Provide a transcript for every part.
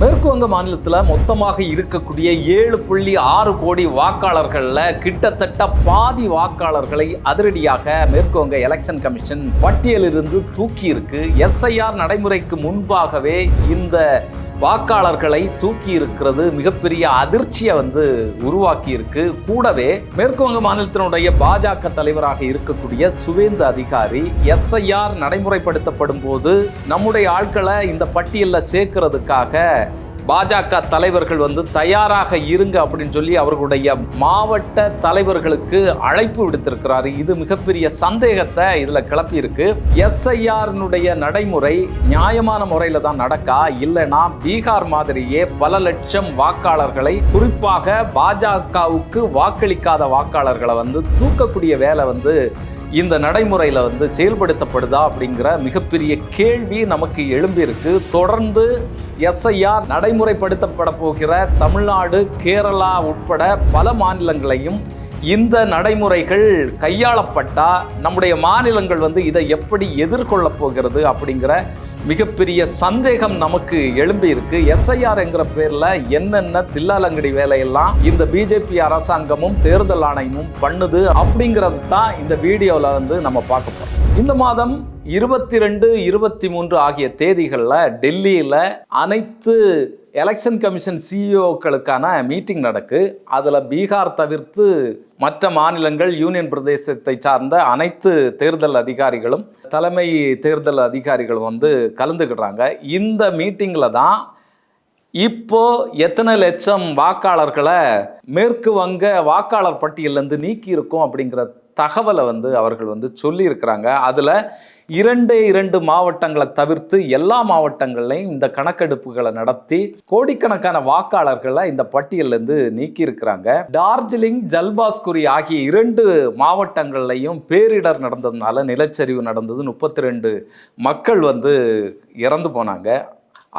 மேற்கு வங்க மாநிலத்தில் மொத்தமாக இருக்கக்கூடிய ஏழு புள்ளி ஆறு கோடி வாக்காளர்களில் கிட்டத்தட்ட பாதி வாக்காளர்களை அதிரடியாக மேற்கு வங்க எலெக்ஷன் கமிஷன் பட்டியலிருந்து தூக்கியிருக்கு எஸ்ஐஆர் நடைமுறைக்கு முன்பாகவே இந்த வாக்காளர்களை தூக்கி இருக்கிறது மிகப்பெரிய அதிர்ச்சியை வந்து உருவாக்கி இருக்கு கூடவே மேற்கு வங்க மாநிலத்தினுடைய பாஜக தலைவராக இருக்கக்கூடிய சுவேந்து அதிகாரி எஸ்ஐஆர் நடைமுறைப்படுத்தப்படும் போது நம்முடைய ஆட்களை இந்த பட்டியலில் சேர்க்கிறதுக்காக பாஜக தலைவர்கள் வந்து தயாராக இருங்க அப்படின்னு சொல்லி அவர்களுடைய மாவட்ட தலைவர்களுக்கு அழைப்பு விடுத்திருக்கிறாரு. இது மிகப்பெரிய சந்தேகத்தை இதில் கிளப்பியிருக்கு. எஸ்ஐஆர்னுடைய நடைமுறை நியாயமான முறையில் தான் நடக்கா? இல்லைன்னா பீகார் மாதிரியே பல லட்சம் வாக்காளர்களை குறிப்பாக பாஜகவுக்கு வாக்களிக்காத வாக்காளர்களை வந்து தூக்கக்கூடிய வேலை வந்து இந்த நடைமுறையில் வந்து செயல்படுத்தப்படுதா அப்படிங்கிற மிகப்பெரிய கேள்வி நமக்கு எழும்பியிருக்கு. தொடர்ந்து எஸ்ஐஆர் நடைமுறைப்படுத்தப்பட போகிற தமிழ்நாடு கேரளா உட்பட பல மாநிலங்களையும் இந்த நடைமுறைகள் கையாளப்பட்டா நம்முடைய மாநிலங்கள் வந்து இதை எப்படி எதிர்கொள்ளப் போகிறது அப்படிங்கிற மிகப்பெரிய சந்தேகம் நமக்கு எழும்பி இருக்கு. எஸ்ஐஆர் என்கிற பேரில் என்னென்ன தில்லாலங்கடி வேலையெல்லாம் இந்த பிஜேபி அரசாங்கமும் தேர்தல் ஆணையமும் பண்ணுது அப்படிங்கிறது தான் இந்த வீடியோவில் வந்து நம்ம பார்க்க போகிறோம் இந்த மாதம் இருபத்தி ரெண்டு இருபத்தி மூன்று ஆகிய தேதிகளில் டெல்லியில் அனைத்து எலெக்ஷன் கமிஷன் சிஇஓக்களுக்கான மீட்டிங் நடக்கு. அதில் பீகார் தவிர்த்து மற்ற மாநிலங்கள் யூனியன் பிரதேசத்தை சார்ந்த அனைத்து தேர்தல் அதிகாரிகளும் தலைமை தேர்தல் அதிகாரிகளும் வந்து கலந்துக்கிடுறாங்க இந்த மீட்டிங்கில் தான் இப்போ எத்தனை லட்சம் வாக்காளர்களை மேற்கு வங்க வாக்காளர் பட்டியலேருந்து நீக்கி இருக்கும் அப்படிங்கிற தகவலை வந்து அவர்கள் வந்து சொல்லியிருக்கிறாங்க. அதில் இரண்டே இரண்டு மாவட்டங்களை தவிர்த்து எல்லா மாவட்டங்கள்லையும் இந்த கணக்கெடுப்புகளை நடத்தி கோடிக்கணக்கான வாக்காளர்களை இந்த பட்டியலிருந்து நீக்கியிருக்கிறாங்க. டார்ஜிலிங் ஜல்பாஸ்குரி ஆகிய இரண்டு மாவட்டங்கள்லையும் பேரிடர் நடந்ததுனால நிலச்சரிவு நடந்தது. முப்பத்தி ரெண்டு மக்கள் வந்து இறந்து போனாங்க.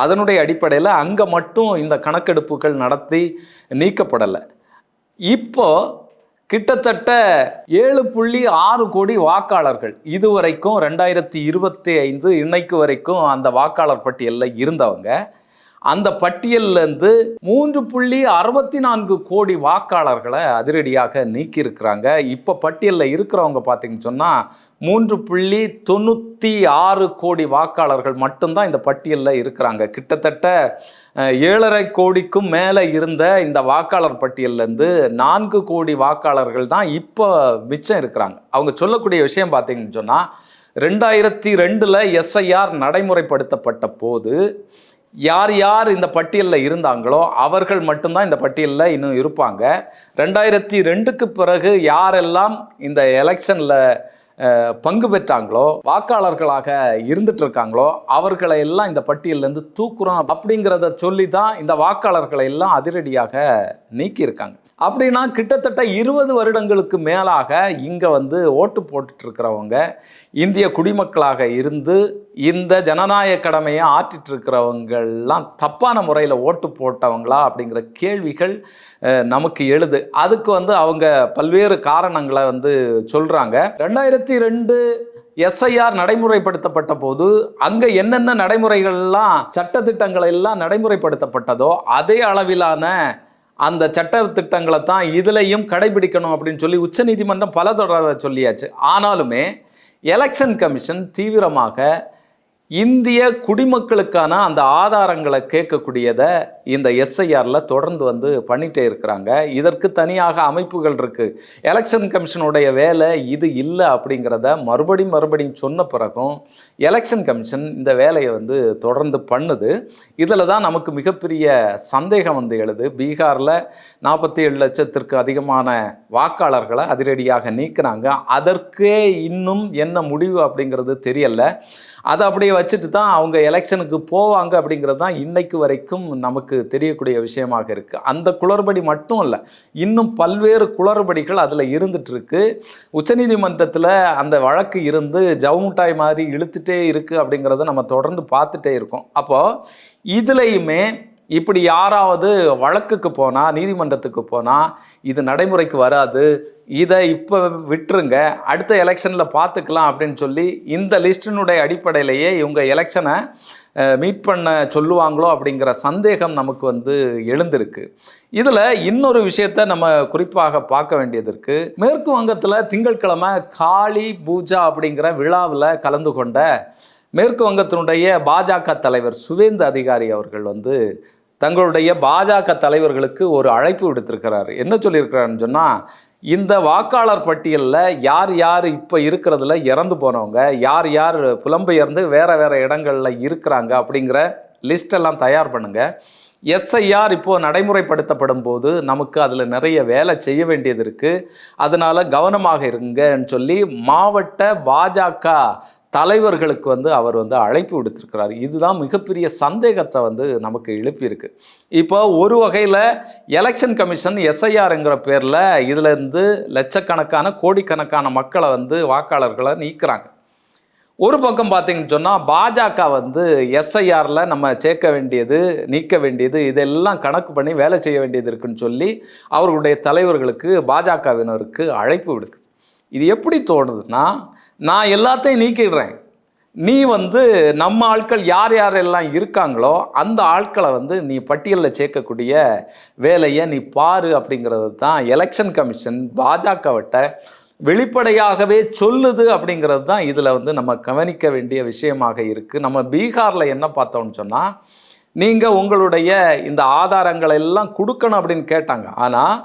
அதனுடைய அடிப்படையில் அங்கே மட்டும் இந்த கணக்கெடுப்புகள் நடத்தி நீக்கப்படலை. இப்போ கிட்டத்தட்ட ஏழு புள்ளி ஆறு கோடி வாக்காளர்கள். இதுவரைக்கும் ரெண்டாயிரத்தி இருபத்தி ஐந்து இன்னைக்கு வரைக்கும் அந்த வாக்காளர் பட்டியலில் இருந்தவங்க. அந்த பட்டியல்லேருந்து மூன்று புள்ளி அறுபத்தி நான்கு கோடி வாக்காளர்களை அதிரடியாக நீக்கியிருக்கிறாங்க. இப்போ பட்டியலில் இருக்கிறவங்க பார்த்தீங்கன்னு சொன்னால் மூன்று புள்ளி தொண்ணூற்றி ஆறு கோடி வாக்காளர்கள் மட்டும்தான் இந்த பட்டியலில் இருக்கிறாங்க. கிட்டத்தட்ட ஏழரை கோடிக்கும் மேலே இருந்த இந்த வாக்காளர் பட்டியல்லேருந்து நான்கு கோடி வாக்காளர்கள் தான் இப்போ மிச்சம் இருக்கிறாங்க. அவங்க சொல்லக்கூடிய விஷயம் பார்த்தீங்கன்னு சொன்னால் ரெண்டாயிரத்தி ரெண்டில் எஸ்ஐஆர் நடைமுறைப்படுத்தப்பட்ட போது யார் யார் இந்த பட்டியலில் இருந்தாங்களோ அவர்கள் மட்டும்தான் இந்த பட்டியலில் இன்னும் இருப்பாங்க. ரெண்டாயிரத்தி ரெண்டுக்கு பிறகு யாரெல்லாம் இந்த எலெக்ஷனில் பங்கு பெற்றாங்களோ வாக்காளர்களாக இருந்துட்டு இருக்காங்களோ அவர்களை எல்லாம் இந்த பட்டியலேருந்து தூக்குறோம் அப்படிங்கிறத சொல்லி தான் இந்த வாக்காளர்களை எல்லாம் அதிரடியாக நீக்கியிருக்காங்க. அப்படின்னா கிட்டத்தட்ட இருபது வருடங்களுக்கு மேலாக இங்கே வந்து ஓட்டு போட்டுட்ருக்கிறவங்க இந்திய குடிமக்களாக இருந்து இந்த ஜனநாயக கடமையை ஆற்றிட்டுருக்கிறவங்கள்லாம் தப்பான முறையில் ஓட்டு போட்டவங்களா அப்படிங்கிற கேள்விகள் நமக்கு எழுது. அதுக்கு வந்து அவங்க பல்வேறு காரணங்களை வந்து சொல்கிறாங்க ரெண்டாயிரத்தி ரெண்டு எஸ்ஐஆர் நடைமுறைப்படுத்தப்பட்ட போது அங்கே என்னென்ன நடைமுறைகள்லாம் சட்டத்திட்டங்கள் எல்லாம் நடைமுறைப்படுத்தப்பட்டதோ அதே அளவிலான அந்த சட்ட திட்டங்களை தான் இதுலையும் கடைபிடிக்கணும் அப்படின்னு சொல்லி உச்சநீதிமன்றம் பல தொடர சொல்லியாச்சு. ஆனாலுமே எலெக்ஷன் கமிஷன் தீவிரமாக இந்திய குடிமக்களுக்கான அந்த ஆதாரங்களை கேட்கக்கூடியதை இந்த எஸ்ஐஆரில் தொடர்ந்து வந்து பண்ணிகிட்டே இருக்கிறாங்க. இதற்கு தனியாக அமைப்புகள் இருக்குது எலெக்ஷன் கமிஷனுடைய வேலை இது இல்லை அப்படிங்கிறத மறுபடியும் மறுபடியும் சொன்ன பிறகும் எலெக்ஷன் கமிஷன் இந்த வேலையை வந்து தொடர்ந்து பண்ணுது. இதில் தான் நமக்கு மிகப்பெரிய சந்தேகம் வந்து எழுது. பீகாரில் நாற்பத்தி ஏழு லட்சத்திற்கு அதிகமான வாக்காளர்களை அதிரடியாக நீக்கினாங்க அதற்கே இன்னும் என்ன முடிவு அப்படிங்கிறது தெரியல. அதை அப்படியே வச்சுட்டு தான் அவங்க எலெக்ஷனுக்கு போவாங்க அப்படிங்கிறது தான் இன்னைக்கு வரைக்கும் நமக்கு தெரியக்கூடிய விஷயமாக இருக்குது அந்த குளறுபடி மட்டும் இல்லை இன்னும் பல்வேறு குளறுபடிகள் அதில் இருந்துகிட்ருக்கு உச்சநீதிமன்றத்தில் அந்த வழக்கு இருந்து ஜவுமுட்டாய் மாதிரி இழுத்துட்டே இருக்குது அப்படிங்கிறத நம்ம தொடர்ந்து பார்த்துட்டே இருக்கோம். அப்போது இதுலேயுமே இப்படி யாராவது வழக்குக்கு போனால் நீதிமன்றத்துக்கு போனால் இது நடைமுறைக்கு வராது இதை இப்போ விட்டுருங்க அடுத்த எலெக்ஷனில் பார்த்துக்கலாம் அப்படின்னு சொல்லி இந்த லிஸ்டினுடைய அடிப்படையிலேயே இவங்க எலெக்ஷனை மீட் பண்ண சொல்லுவாங்களோ அப்படிங்கிற சந்தேகம் நமக்கு வந்து எழுந்திருக்கு. இதில் இன்னொரு விஷயத்த நம்ம குறிப்பாக பார்க்க வேண்டியது இருக்குது மேற்கு வங்கத்தில் திங்கட்கிழமை காளி பூஜா அப்படிங்கிற விழாவில் கலந்து கொண்ட மேற்கு வங்கத்தினுடைய பாஜக தலைவர் சுவேந்து அதிகாரி அவர்கள் வந்து தங்களுடைய பாஜக தலைவர்களுக்கு ஒரு அழைப்பு விடுத்திருக்கிறார். என்ன சொல்லியிருக்கிறாருன்னு சொன்னால் இந்த வாக்காளர் பட்டியலில் யார் யார் இப்போ இருக்கிறதுல இறந்து போனவங்க யார் யார் புலம்பெயர்ந்து வேறு வேறு இடங்களில் இருக்கிறாங்க அப்படிங்கிற லிஸ்ட் எல்லாம் தயார் பண்ணுங்கள் எஸ்ஐஆர் இப்போது நடைமுறைப்படுத்தப்படும் போது நமக்கு அதில் நிறைய வேலை செய்ய வேண்டியது இருக்குது அதனால் கவனமாக இருங்கன்னு சொல்லி மாவட்ட பாஜக தலைவர்களுக்கு வந்து அவர் வந்து அழைப்பு விடுத்திருக்கிறார். இதுதான் மிகப்பெரிய சந்தேகத்தை வந்து நமக்கு எழுப்பியிருக்கு. இப்போ ஒரு வகையில் எலெக்ஷன் கமிஷன் எஸ்ஐஆருங்கிற பேரில் இதிலேருந்து லட்சக்கணக்கான கோடிக்கணக்கான மக்களை வந்து வாக்காளர்களை நீக்கிறாங்க. ஒரு பக்கம் பார்த்தீங்கன்னு சொன்னால் பாஜக வந்து எஸ்ஐஆரில் நம்ம சேர்க்க வேண்டியது நீக்க வேண்டியது இதெல்லாம் கணக்கு பண்ணி வேலை செய்ய வேண்டியது இருக்குன்னு சொல்லி அவர்களுடைய தலைவர்களுக்கு பாஜகவினருக்கு அழைப்பு விடுக்குது. இது எப்படி தோணுதுன்னா நான் எல்லாத்தையும் நீக்கிடுறேன். நீ வந்து நம்ம ஆட்கள் யார் யாரெல்லாம் இருக்காங்களோ அந்த ஆட்களை வந்து நீ பட்டியலில் சேர்க்கக்கூடிய வேலையை நீ பாரு அப்படிங்கிறது தான் எலெக்ஷன் கமிஷன் பாஜகவிட்ட வெளிப்படையாகவே சொல்லுது அப்படிங்கிறது தான் இதில் வந்து நம்ம கவனிக்க வேண்டிய விஷயமாக இருக்குது நம்ம பீகாரில் என்ன பார்த்தோம்னு சொன்னால் நீங்கள் உங்களுடைய இந்த ஆதாரங்களை எல்லாம் கொடுக்கணும் அப்படின்னு கேட்டாங்க. ஆனால்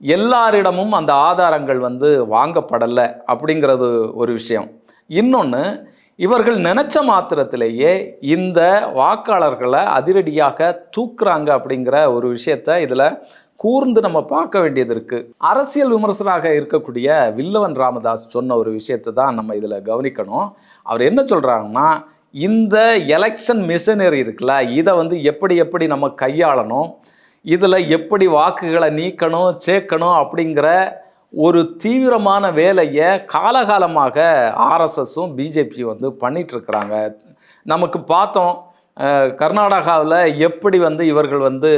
எல்லாரிடமும் அந்த ஆதாரங்கள் வந்து வாங்கப்படலை அப்படிங்கிறது ஒரு விஷயம். இன்னொன்று இவர்கள் நினச்ச மாத்திரத்திலேயே இந்த வாக்காளர்களை அதிரடியாக தூக்குறாங்க அப்படிங்கிற ஒரு விஷயத்த இதில் கூர்ந்து நம்ம பார்க்க வேண்டியது இருக்குது அரசியல் விமர்சனாக இருக்கக்கூடிய வில்லவன் ராமதாஸ் சொன்ன ஒரு விஷயத்தை தான் நம்ம இதில் கவனிக்கணும். அவர் என்ன சொல்கிறாங்கன்னா இந்த எலெக்ஷன் மிஷினரி இருக்குல்ல இதை வந்து எப்படி எப்படி நம்ம கையாளணும் இதில் எப்படி வாக்குகளை நீக்கணும் சேர்க்கணும் அப்படிங்கிற ஒரு தீவிரமான வேலையை காலகாலமாக ஆர்எஸ்எஸும் பிஜேபியும் வந்து பண்ணிகிட்ருக்குறாங்க நமக்கு பார்த்தோம் கர்நாடகாவில் எப்படி வந்து இவர்கள் வந்து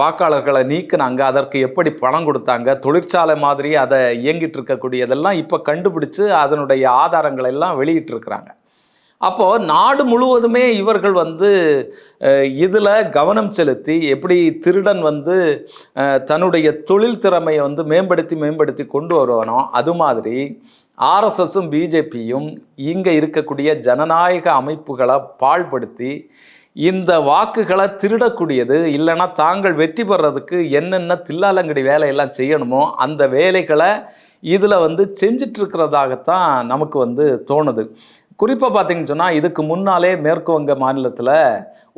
வாக்காளர்களை நீக்கினாங்க அதற்கு எப்படி பணம் கொடுத்தாங்க தொழிற்சாலை மாதிரி அதை இயங்கிட்டு இருக்கக்கூடியதெல்லாம் இப்போ கண்டுபிடிச்சு அதனுடைய ஆதாரங்களை எல்லாம் வெளியிட்டிருக்கிறாங்க அப்போது நாடு முழுவதுமே இவர்கள் வந்து இதில் கவனம் செலுத்தி எப்படி திருடன் வந்து தன்னுடைய தொழில் திறமையை வந்து மேம்படுத்தி மேம்படுத்தி கொண்டு வருவானோ அது மாதிரி ஆர்எஸ்எஸும் பிஜேபியும் இங்கே இருக்கக்கூடிய ஜனநாயக அமைப்புகளை பாழ்படுத்தி இந்த வாக்குகளை திருடக்கூடியது இல்லைன்னா தாங்கள் வெற்றி பெறதுக்கு என்னென்ன தில்லாலங்கடி வேலையெல்லாம் செய்யணுமோ அந்த வேலைகளை இதில் வந்து செஞ்சிட்ருக்கிறதாகத்தான் நமக்கு வந்து தோணுது. குறிப்பாக பார்த்தீங்கன்னு சொன்னால் இதுக்கு முன்னாலே மேற்கு வங்க மாநிலத்தில்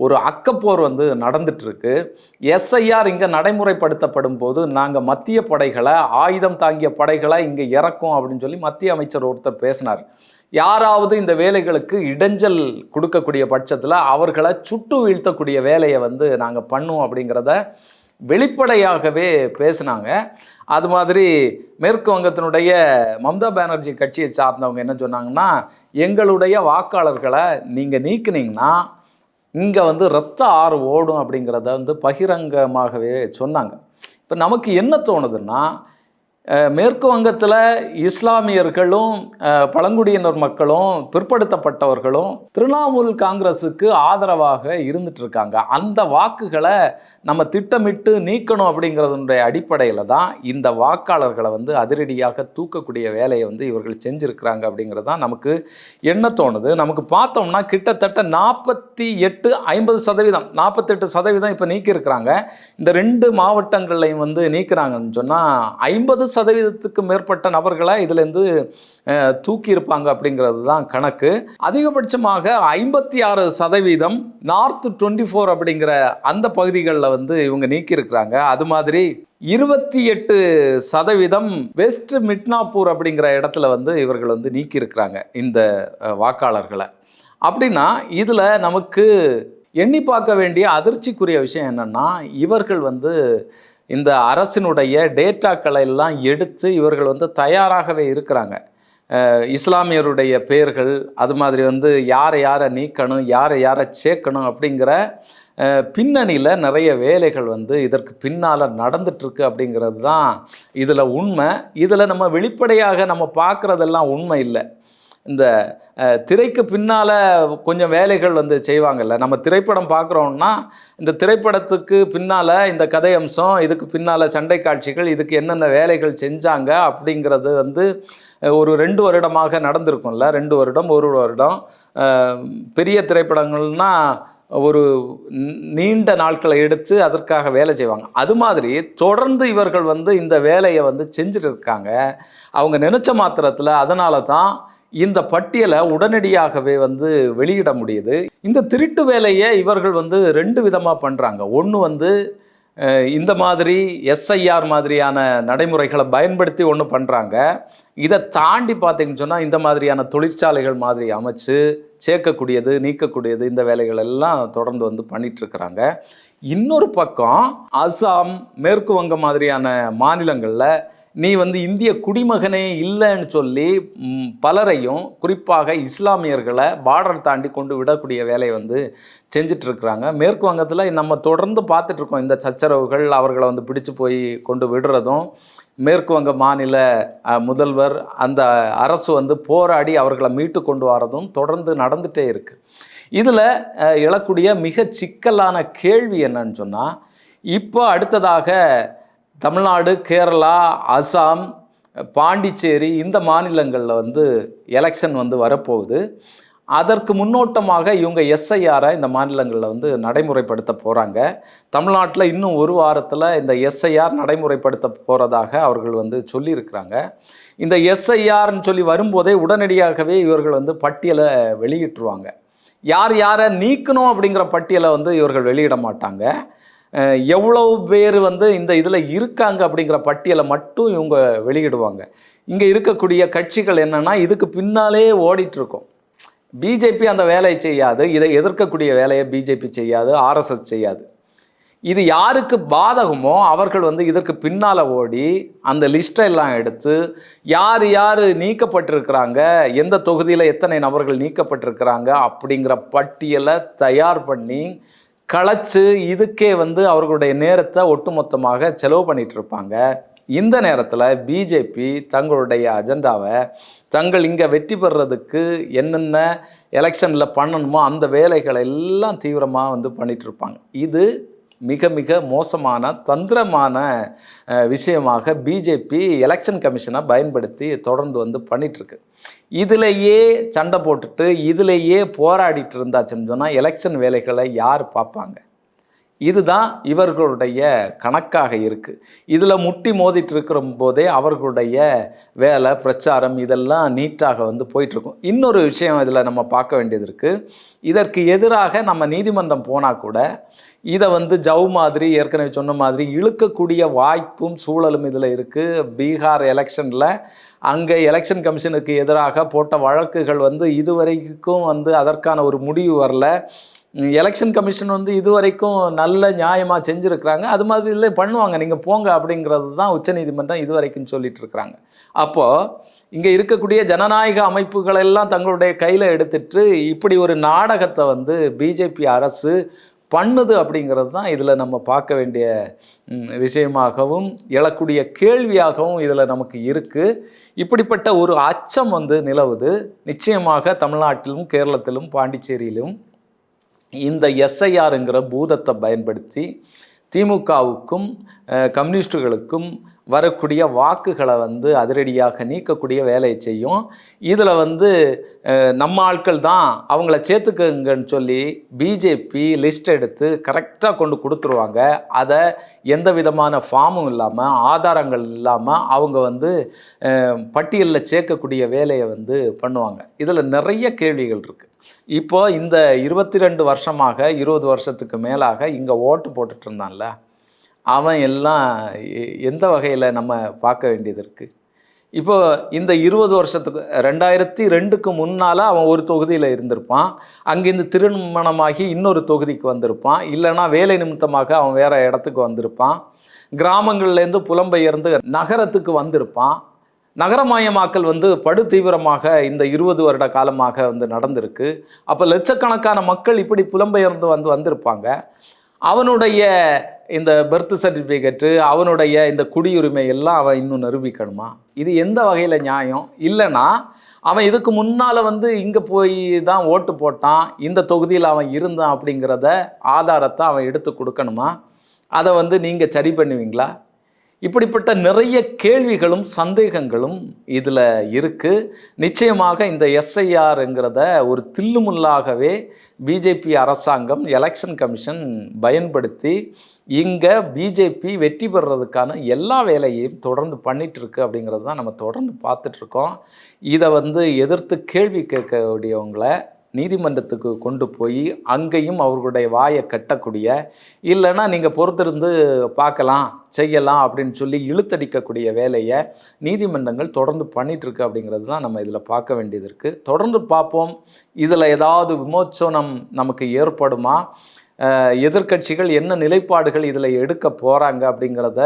ஒரு அக்கப்போர் வந்து நடந்துட்டுருக்கு. எஸ்ஐஆர் இங்கே நடைமுறைப்படுத்தப்படும் போது நாங்கள் மத்திய படைகளை ஆயுதம் தாங்கிய படைகளை இங்கே இறக்கும் அப்படின்னு சொல்லி மத்திய அமைச்சர் ஒருத்தர் பேசினார். யாராவது இந்த வேலைகளுக்கு இடைஞ்சல் கொடுக்கக்கூடிய பட்சத்தில் அவர்களை சுட்டு வீழ்த்தக்கூடிய வேலையை வந்து நாங்கள் பண்ணுவோம் அப்படிங்கிறத வெளிப்படையாகவே பேசினாங்க. அது மாதிரி மேற்கு வங்கத்தினுடைய மம்தா பானர்ஜி கட்சியை சார்ந்தவங்க என்ன சொன்னாங்கன்னா எங்களுடைய வாக்காளர்களை நீங்கள் நீக்கினீங்கன்னா இங்கே வந்து ரத்த ஆறு ஓடும் அப்படிங்கிறத வந்து பகிரங்கமாகவே சொன்னாங்க. இப்போ நமக்கு என்ன தோணுதுன்னா மேற்கு வங்கத்தில் இஸ்லாமியர்களும் பழங்குடியினர் மக்களும் பிற்படுத்தப்பட்டவர்களும் திரிணாமுல் காங்கிரஸுக்கு ஆதரவாக இருந்துட்டு இருக்காங்க அந்த வாக்குகளை நம்ம திட்டமிட்டு நீக்கணும் அப்படிங்கிறதுடைய அடிப்படையில் தான் இந்த வாக்காளர்களை வந்து அதிரடியாக தூக்கக்கூடிய வேலையை வந்து இவர்கள் செஞ்சுருக்கிறாங்க அப்படிங்கிறது தான் நமக்கு என்ன தோணுது? நமக்கு பார்த்தோம்னா கிட்டத்தட்ட நாற்பத்தி எட்டு ஐம்பது சதவீதம் நாற்பத்தெட்டு சதவீதம் இப்போ நீக்கியிருக்கிறாங்க. இந்த ரெண்டு மாவட்டங்கள்லையும் வந்து நீக்கிறாங்கன்னு சொன்னால் ஐம்பது சதவீதத்துக்கு மேற்பட்ட நபர்களை இதுலேருந்து தூக்கி இருப்பாங்க அப்படிங்கிறது தான் கணக்கு. அதிகபட்சமாக ஐம்பத்தி ஆறு சதவீதம் நார்த் டுவெண்ட்டி ஃபோர் அப்படிங்கிற அந்த பகுதிகளில் வந்து இவங்க நீக்கியிருக்கிறாங்க. அது மாதிரி இருபத்தி எட்டு சதவீதம் வெஸ்ட் மிட்னாப்பூர் அப்படிங்கிற இடத்துல வந்து இவர்கள் வந்து நீக்கியிருக்கிறாங்க இந்த வாக்காளர்களை. அப்படின்னா இதில் நமக்கு எண்ணி பார்க்க வேண்டிய அதிர்ச்சிக்குரிய விஷயம் என்னென்னா இவர்கள் வந்து இந்த அரசினுடைய டேட்டாக்களை எல்லாம் எடுத்து இவர்கள் வந்து தயாராகவே இருக்கிறாங்க. இஸ்லாமியருடைய பெயர்கள் அது மாதிரி வந்து யாரை யாரை நீக்கணும் யாரை யாரை சேர்க்கணும் அப்படிங்கிற பின்னணியில் நிறைய வேலைகள் வந்து இதற்கு பின்னால் நடந்துட்டுருக்கு அப்படிங்கிறது தான் இதில் உண்மை. இதில் நம்ம வெளிப்படையாக நம்ம பார்க்குறதெல்லாம் உண்மை இல்லை. இந்த திரைக்கு பின்னால் கொஞ்சம் வேலைகள் வந்து செய்வாங்கல்ல. நம்ம திரைப்படம் பார்க்குறோம்னா இந்த திரைப்படத்துக்கு பின்னால் இந்த கதை அம்சம் இதுக்கு பின்னால் சண்டை காட்சிகள் இதுக்கு என்னென்ன வேலைகள் செஞ்சாங்க அப்படிங்கிறது வந்து ஒரு ரெண்டு வருடமாக நடந்திருக்கும்ல. ரெண்டு வருடம் ஒரு வருடம். பெரிய திரைப்படங்கள்னா ஒரு நீண்ட நாட்களை எடுத்து அதற்காக வேலை செய்வாங்க. அது மாதிரி தொடர்ந்து இவர்கள் வந்து இந்த வேலையை வந்து செஞ்சுட்டு இருக்காங்க. அவங்க நினச்ச மாத்திரத்தில் அதனால தான் இந்த பட்டியலை உடனடியாகவே வந்து வெளியிட முடியுது. இந்த திருட்டு வேலையை இவர்கள் வந்து ரெண்டு விதமாக பண்ணுறாங்க ஒன்று வந்து இந்த மாதிரி எஸ்ஐஆர் மாதிரியான நடைமுறைகளை பயன்படுத்தி ஒன்று பண்ணுறாங்க இதை தாண்டி பார்த்தீங்கன்னு சொன்னால் இந்த மாதிரியான தொழிற்சாலைகள் மாதிரி அமைச்சு சேர்க்கக்கூடியது நீக்கக்கூடியது இந்த வேலைகள் எல்லாம் தொடர்ந்து வந்து பண்ணிட்டுருக்குறாங்க இன்னொரு பக்கம் அசாம் மேற்கு வங்கம் மாதிரியான மாநிலங்களில் நீ வந்து இந்திய குடிமகனே இல்லைன்னு சொல்லி பலரையும் குறிப்பாக இஸ்லாமியர்களை பார்டர் தாண்டி கொண்டு விடக்கூடிய வேலையை வந்து செஞ்சிட்ருக்குறாங்க. மேற்கு வங்கத்தில் நம்ம தொடர்ந்து பார்த்துட்ருக்கோம் இந்த சச்சரவுகள் அவர்களை வந்து பிடிச்சு போய் கொண்டு விடுறதும். மேற்கு வங்க மாநில முதல்வர் அந்த அரசு வந்து போராடி அவர்களை மீட்டு கொண்டு வரதும் தொடர்ந்து நடந்துகிட்டே இருக்குது இதில் எழக்கூடிய மிக சிக்கலான கேள்வி என்னன்னு சொன்னால் இப்போ அடுத்ததாக தமிழ்நாடு கேரளா அசாம் பாண்டிச்சேரி இந்த மாநிலங்களில் வந்து எலெக்ஷன் வந்து வரப்போகுது. அதற்கு முன்னோட்டமாக இவங்க எஸ்ஐஆரை இந்த மாநிலங்களில் வந்து நடைமுறைப்படுத்த போகிறாங்க தமிழ்நாட்டில் இன்னும் ஒரு வாரத்தில் இந்த எஸ்ஐஆர் நடைமுறைப்படுத்த போகிறதாக அவர்கள் வந்து சொல்லியிருக்கிறாங்க. இந்த எஸ்ஐஆர்னு சொல்லி வரும்போதே உடனடியாகவே இவர்கள் வந்து பட்டியலை வெளியிட்டுருவாங்க. யார் யாரை நீக்கணும் அப்படிங்கிற பட்டியலை வந்து இவர்கள் வெளியிட மாட்டாங்க. எவ்வளவு பேர் வந்து இந்த இதில் இருக்காங்க அப்படிங்கிற பட்டியலை மட்டும் இவங்க வெளியிடுவாங்க. இங்கே இருக்கக்கூடிய கட்சிகள் என்னென்னா இதுக்கு பின்னாலே ஓடிட்டுருக்கோம். பிஜேபி அந்த வேலையை செய்யாது இதை எதிர்க்கக்கூடிய வேலையை பிஜேபி செய்யாது ஆர்எஸ்எஸ் செய்யாது. இது யாருக்கு பாதகமோ அவர்கள் வந்து இதற்கு பின்னால் ஓடி அந்த லிஸ்ட்டை எல்லாம் எடுத்து யார் யார் நீக்கப்பட்டிருக்கிறாங்க எந்த தொகுதியில் எத்தனை நபர்கள் நீக்கப்பட்டிருக்கிறாங்க அப்படிங்கிற பட்டியலை தயார் பண்ணி களைச்சு இதுக்கே வந்து அவர்களுடைய நேரத்தை ஒட்டுமொத்தமாக செலவு பண்ணிட்டு இருப்பாங்க இந்த நேரத்தில் பிஜேபி தங்களுடைய அஜெண்டாவை தங்கள் இங்கே வெற்றி பெறுறதுக்கு என்னென்ன எலெக்ஷனில் பண்ணணுமோ அந்த வேலைகளை எல்லாம் தீவிரமாக வந்து பண்ணிகிட்ருப்பாங்க இது மிக மிக மோசமான தந்திரமான விஷயமாக பிஜேபி எலெக்ஷன் கமிஷனை பயன்படுத்தி தொடர்ந்து வந்து பண்ணிகிட்ருக்கு இதிலேயே சண்டை போட்டுட்டு இதிலேயே போராடிட்டு இருந்தாச்சுன்னு சொன்னால் எலெக்ஷன் வேலைகளை யார் பார்ப்பாங்க? இதுதான் இவர்களுடைய கணக்காக இருக்குது இதில் முட்டி மோதிட்டு இருக்கிற போதே அவர்களுடைய வேலை பிரச்சாரம் இதெல்லாம் நீட்டாக வந்து போயிட்டுருக்கும். இன்னொரு விஷயம் இதில் நம்ம பார்க்க வேண்டியது இருக்குது இதற்கு எதிராக நம்ம நீதிமன்றம் போனால் கூட இதை வந்து ஜவ் மாதிரி ஏற்கனவே சொன்ன மாதிரி இழுக்கக்கூடிய வாய்ப்பும் சூழலும் இதில் இருக்குது பீகார் எலெக்ஷனில் அங்கே எலெக்ஷன் கமிஷனுக்கு எதிராக போட்ட வழக்குகள் வந்து இதுவரைக்கும் வந்து அதற்கான ஒரு முடிவு வரல. எலெக்ஷன் கமிஷன் வந்து இதுவரைக்கும் நல்ல நியாயமாக செஞ்சுருக்கிறாங்க. அது மாதிரி இல்லை பண்ணுவாங்க. நீங்கள் போங்க அப்படிங்கிறது தான் உச்சநீதிமன்றம் இதுவரைக்கும் சொல்லிட்டு இருக்கிறாங்க அப்போது இங்கே இருக்கக்கூடிய ஜனநாயக அமைப்புகள் எல்லாம் தங்களுடைய கையில் எடுத்துட்டு இப்படி ஒரு நாடகத்தை வந்து பிஜேபி அரசு பண்ணுது அப்படிங்கிறது தான் இதில் நம்ம பார்க்க வேண்டிய விஷயமாகவும் எழக்கூடிய கேள்வியாகவும் இதில் நமக்கு இருக்குது இப்படிப்பட்ட ஒரு அச்சம் வந்து நிலவுது. நிச்சயமாக தமிழ்நாட்டிலும் கேரளத்திலும் பாண்டிச்சேரியிலும் இந்த எஸ்ஐஆருங்கிற பூதத்தை பயன்படுத்தி திமுகவுக்கும் கம்யூனிஸ்டுகளுக்கும் வரக்கூடிய வாக்குகளை வந்து அதிரடியாக நீக்கக்கூடிய வேலையை செய்யும். இதில் வந்து நம்ம ஆட்கள் தான் அவங்கள சேர்த்துக்கங்கன்னு சொல்லி பிஜேபி லிஸ்ட் எடுத்து கரெக்டாக கொண்டு கொடுத்துருவாங்க. அதை எந்த விதமான ஃபார்மும் இல்லாமல் ஆதாரங்கள் இல்லாமல் அவங்க வந்து பட்டியலில் சேர்க்கக்கூடிய வேலையை வந்து பண்ணுவாங்க. இதில் நிறைய கேள்விகள் இருக்குது இப்போ இந்த இருபத்தி ரெண்டு வருஷமாக இருபது வருஷத்துக்கு மேலாக இங்கே ஓட்டு போட்டுட்டு இருந்தான்ல அவன் எல்லாம் எ- எந்த வகையில் நம்ம பார்க்க வேண்டியது இருக்குது இப்போ இந்த இருபது வருஷத்துக்கு ரெண்டாயிரத்தி ரெண்டுக்கு முன்னால் அவன் ஒரு தொகுதியில் இருந்திருப்பான் அங்கேருந்து திருமணமாகி இன்னொரு தொகுதிக்கு வந்திருப்பான் இல்லைன்னா வேலை நிமித்தமாக அவன் வேறு இடத்துக்கு வந்திருப்பான் கிராமங்கள்லேருந்து புலம்பெயர்ந்து நகரத்துக்கு வந்திருப்பான் நகரமயமாக்கல் வந்து படு தீவிரமாக இந்த இருபது வருட காலமாக வந்து நடந்திருக்கு. அப்போ லட்சக்கணக்கான மக்கள் இப்படி புலம்பெயர்ந்து வந்து வந்திருப்பாங்க. அவனுடைய இந்த பர்த் சர்டிஃபிகேட்டு அவனுடைய இந்த குடியுரிமை எல்லாம் அவன் இன்னும் நிரூபிக்கணுமா? இது எந்த வகையில் நியாயம்? இல்லைன்னா அவன் இதுக்கு முன்னால் வந்து இங்கே போய் தான் ஓட்டு போட்டான் இந்த தொகுதியில் அவன் இருந்தான் அப்படிங்கிறத ஆதாரத்தை அவன் எடுத்து கொடுக்கணுமா? அதை வந்து நீங்கள் சரி பண்ணுவீங்களா? இப்படிப்பட்ட நிறைய கேள்விகளும் சந்தேகங்களும் இதில் இருக்குது நிச்சயமாக இந்த எஸ்ஐஆருங்கிறத ஒரு தில்லுமுல்லாகவே பிஜேபி அரசாங்கம் எலெக்ஷன் கமிஷன் பயன்படுத்தி இங்கே பிஜேபி வெற்றி பெறுறதுக்கான எல்லா வேலையையும் தொடர்ந்து பண்ணிகிட்ருக்கு அப்படிங்கிறது தான் நம்ம தொடர்ந்து பார்த்துட்ருக்கோம் இதை வந்து எதிர்த்து கேள்வி கேட்கக்கூடியவங்களை நீதிமன்றத்துக்கு கொண்டு போய் அங்கேயும் அவர்களுடைய வாயை கட்டக்கூடிய இல்லைன்னா நீங்கள் பொறுத்திருந்து பார்க்கலாம் செய்யலாம் அப்படின்னு சொல்லி இழுத்தடிக்கக்கூடிய வேலையை நீதிமன்றங்கள் தொடர்ந்து பண்ணிகிட்ருக்கு அப்படிங்கிறது தான் நம்ம இதில் பார்க்க வேண்டியது இருக்குது தொடர்ந்து பார்ப்போம். இதில் ஏதாவது விமோச்சனம் நமக்கு ஏற்படுமா? எதிர்கட்சிகள் எதிர்க்கட்சிகள் என்ன நிலைப்பாடுகள் இதில் எடுக்க போகிறாங்க அப்படிங்கிறத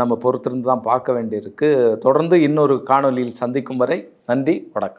நம்ம பொறுத்திருந்து தான் பார்க்க வேண்டியிருக்கு தொடர்ந்து இன்னொரு காணொளியில் சந்திக்கும் வரை நன்றி வணக்கம்.